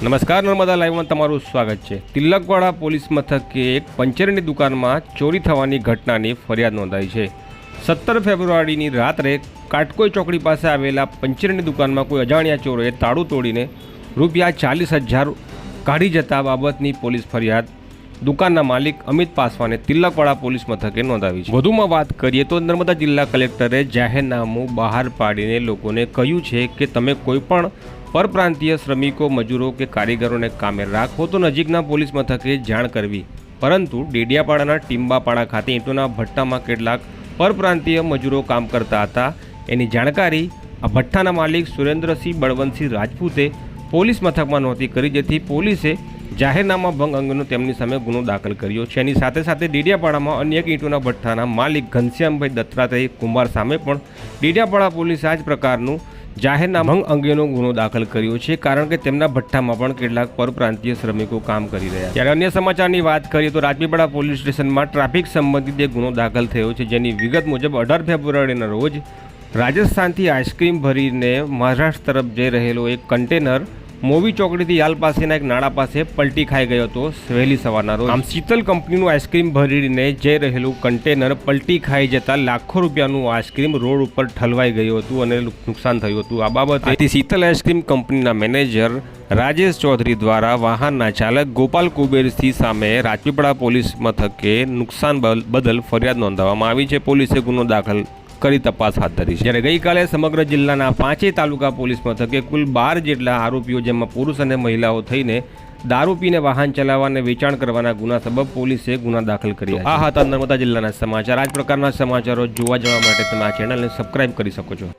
નમસ્કાર, નર્મદા લાઈવમાં તમારું સ્વાગત છે. તિલકવાડા પોલીસ મથકે એક પંચરની દુકાનમાં ચોરી થવાની ઘટનાની ફરિયાદ નોંધાઈ છે. સત્તર ફેબ્રુઆરીની રાત્રે કાટકોઈ ચોકડી પાસે આવેલા પંચરની દુકાનમાં કોઈ અજાણ્યા ચોરોએ તાળું તોડીને રૂપિયા ચાલીસ હજાર કાઢી જતા બાબતની પોલીસ ફરિયાદ દુકાનના માલિક અમિત પાસવાને તિલકવાડા પોલીસ મથકે નોંધાવી છે. વધુમાં વાત કરીએ તો નર્મદા જિલ્લા કલેક્ટરે જાહેરનામું બહાર પાડીને લોકોને કહ્યું છે કે તમે કોઈ પણ પરપ્રાંતીય શ્રમિકો, મજૂરો કે કારીગરોને કામે રાખો તો નજીકના પોલીસ મથકે જાણ કરવી. પરંતુ ડેડિયાપાડાના ટીમ્બાપાડા ખાતે ઈંટોના ભઠ્ઠામાં કેટલાક પરપ્રાંતીય મજૂરો કામ કરતા હતા. એની જાણકારી આ ભઠ્ઠાના માલિક સુરેન્દ્રસિંહ બળવંતસિંહ રાજપૂતે પોલીસ મથકમાં નહોતી કરી, જેથી પોલીસે જાહેરનામા ભંગ અંગેનો તેમની સામે ગુનો દાખલ કર્યો છે. એની સાથે સાથે ડેડિયાપાડામાં અન્ય એક ઈંટોના ભઠ્ઠાના માલિક ઘનશ્યામભાઈ દત્તાત્રેય કુમાર સામે પણ ડેડિયાપાડા પોલીસે આ જ પ્રકારનું જાહેરનામા ભંગ અંગેનો ગુનો દાખલ કર્યો છે, કારણ કે તેમના ભઠ્ઠામાં પણ કેટલાક પરપ્રાંતીય શ્રમિકો કામ કરી રહ્યા ત્યારે અન્ય સમાચારની વાત કરીએ તો રાજપીપળા પોલીસ સ્ટેશનમાં ટ્રાફિક સંબંધિત એક ગુનો દાખલ થયો છે, જેની વિગત મુજબ અઢાર ફેબ્રુઆરીના રોજ રાજસ્થાનથી આઈસ્ક્રીમ ભરીને મહારાષ્ટ્ર તરફ જઈ રહેલો એક કન્ટેનર મોવી ચોકડીથી યાલ પાસેના એક નાળા પાસે પલટી ખાઈ ગયો હતો વહેલી સવારના રોજ. આમ શીતલ કંપનીનું આઈસ્ક્રીમ ભરીને જઈ રહેલું કન્ટેનર પલટી ખાઈ જતા લાખો રૂપિયાનું આઈસ્ક્રીમ રોડ ઉપર ઠલવાઈ ગયું હતું અને નુકસાન થયું હતું. આ બાબતે શીતલ આઈસ્ક્રીમ કંપનીના મેનેજર રાજેશ ચૌધરી દ્વારા વાહનના ચાલક ગોપાલ કુબેરસિંહ સામે રાજપીપળા પોલીસ મથકે નુકસાન બદલ ફરિયાદ નોંધાવવામાં આવી છે. પોલીસે ગુનો દાખલ કરી તપાસ હાથ ધરી છે. જ્યારે ગઈકાલે સમગ્ર જિલ્લાના પાંચેય તાલુકા પોલીસ મથકે કુલ બાર જેટલા આરોપીઓ, જેમાં પુરુષ અને મહિલાઓ થઈને દારૂ પીને વાહન ચલાવવા અને વેચાણ કરવાના ગુના સબબ પોલીસે ગુના દાખલ કર્યા. આ હતા નર્મદા જિલ્લાના સમાચાર. આ જ પ્રકારના સમાચારો જોવા જવા માટે તમે આ ચેનલને સબસ્ક્રાઇબ કરી શકો છો.